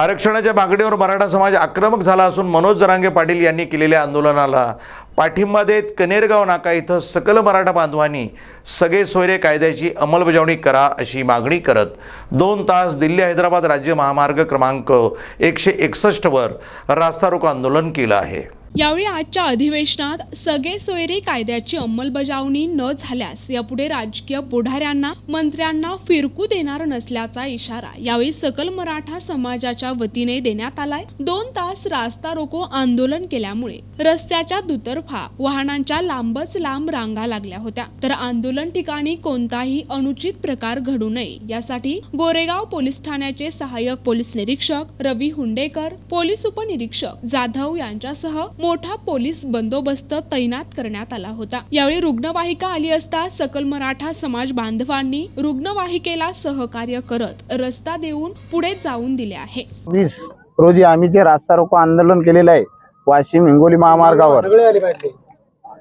आरक्षणाच्या मागणीवर मराठा समाज आक्रमक झाला असून मनोज जरांगे पाटील यांनी केलेल्या आंदोलनाला पाठिंबा देत कनेरगाव नाका इथं सकल मराठा बांधवांनी सगळे सोयरे कायद्याची अंमलबजावणी करा अशी मागणी करत दोन तास दिल्ली हैदराबाद राज्य महामार्ग क्रमांक एकशे एकसष्टवर रास्ता रोको आंदोलन केलं आहे. यावेळी आजच्या अधिवेशनात सगळे सोयरे कायद्याची अंमलबजावणी न झाल्यास यापुढे राजकीय पुढाऱ्यांना मंत्र्यांना फिरकू देणार नसल्याचा इशारा यावेळी सकल मराठा समाजाच्या वतीने देण्यात आलाय. दोन तास रास्ता रोको आंदोलन केल्यामुळे रस्त्याच्या दुतर्फा वाहनांच्या लांबच लांब रांगा लागल्या होत्या. तर आंदोलन ठिकाणी कोणताही अनुचित प्रकार घडू नये यासाठी गोरेगाव पोलीस ठाण्याचे सहाय्यक पोलीस निरीक्षक रवी हुंडेकर पोलीस उपनिरीक्षक जाधव यांच्यासह मोठा पोलीस बंदोबस्त तैनात करण्यात आला होता. यावेळी रुग्णवाहिका आली असता सकल मराठा समाज बांधवांनी रुग्णवाहिकेला सहकार्य करत रस्ता देऊन पुढे जाऊन दिले आहे. वीस रोजी आम्ही जे रास्ता रोको आंदोलन केलेलं आहे वाशिम हिंगोली महामार्गावर.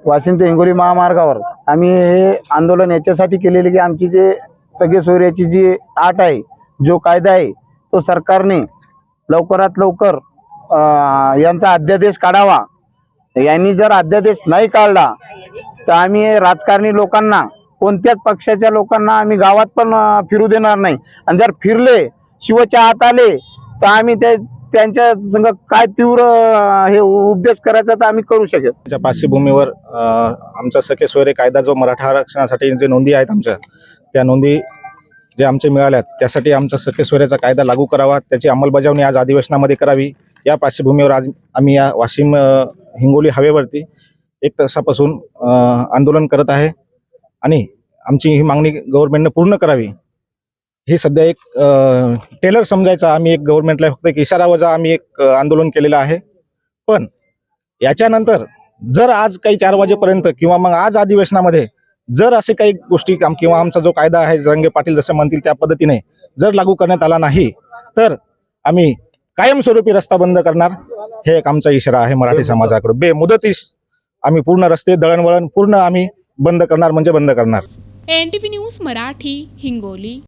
वाशिम ते हिंगोली महामार्गावर. आम्ही हे आंदोलन याच्यासाठी केलेले की आमची जे सगळे सोयऱ्याची जी आट आहे जो कायदा आहे तो सरकारने लवकरात लवकर यांचा अध्यादेश काढावा. यांनी जर अध्यादेश नाही काढला तर आम्ही राजकारणी लोकांना कोणत्याच पक्षाच्या लोकांना आम्ही गावात पण फिरू देणार नाही. आणि जर फिरले शिवच्या हात आले तर आम्ही त्या त्यांच्या संग काय तीव्र हे उपदेश करायचा तर आम्ही करू शकेल. त्याच्या पार्श्वभूमीवर आमचा सखे सोयरे कायदा जो मराठा आरक्षणासाठी जे नोंदी आहेत आमच्या त्या नोंदी जे आमचे मिळाल्यात त्यासाठी आमचा सखे सोयऱ्याचा कायदा लागू करावा त्याची अंमलबजावणी आज अधिवेशनामध्ये करावी. या पार्श्वभूमीवर आज आम्ही या वाशिम हिंगोली हवेवरती एक तासापासून आंदोलन करत आहे. आणि आमची ही मागणी गव्हर्नमेंटनं पूर्ण करावी. हे सध्या एक टेलर समजायचा आम्ही एक गव्हर्नमेंटला फक्त एक इशारा वजा आम्ही एक आंदोलन केलेलं आहे. पण याच्यानंतर जर आज काही चार वाजेपर्यंत किंवा मग आज अधिवेशनामध्ये जर असे काही गोष्टी आम- किंवा आमचा जो कायदा आहे जरंगे पाटील जसं म्हणतील त्या पद्धतीने जर लागू करण्यात आला नाही तर आम्ही कायमस्वरूपी रस्ता बंद करणार हे एक आमचा इशारा आहे मराठी समाजाकडे बे मुदतीस आम्ही पूर्ण रस्ते दळणवळण पूर्ण आम्ही बंद करणार म्हणजे बंद करणार. N T V news Marathi Hingoli.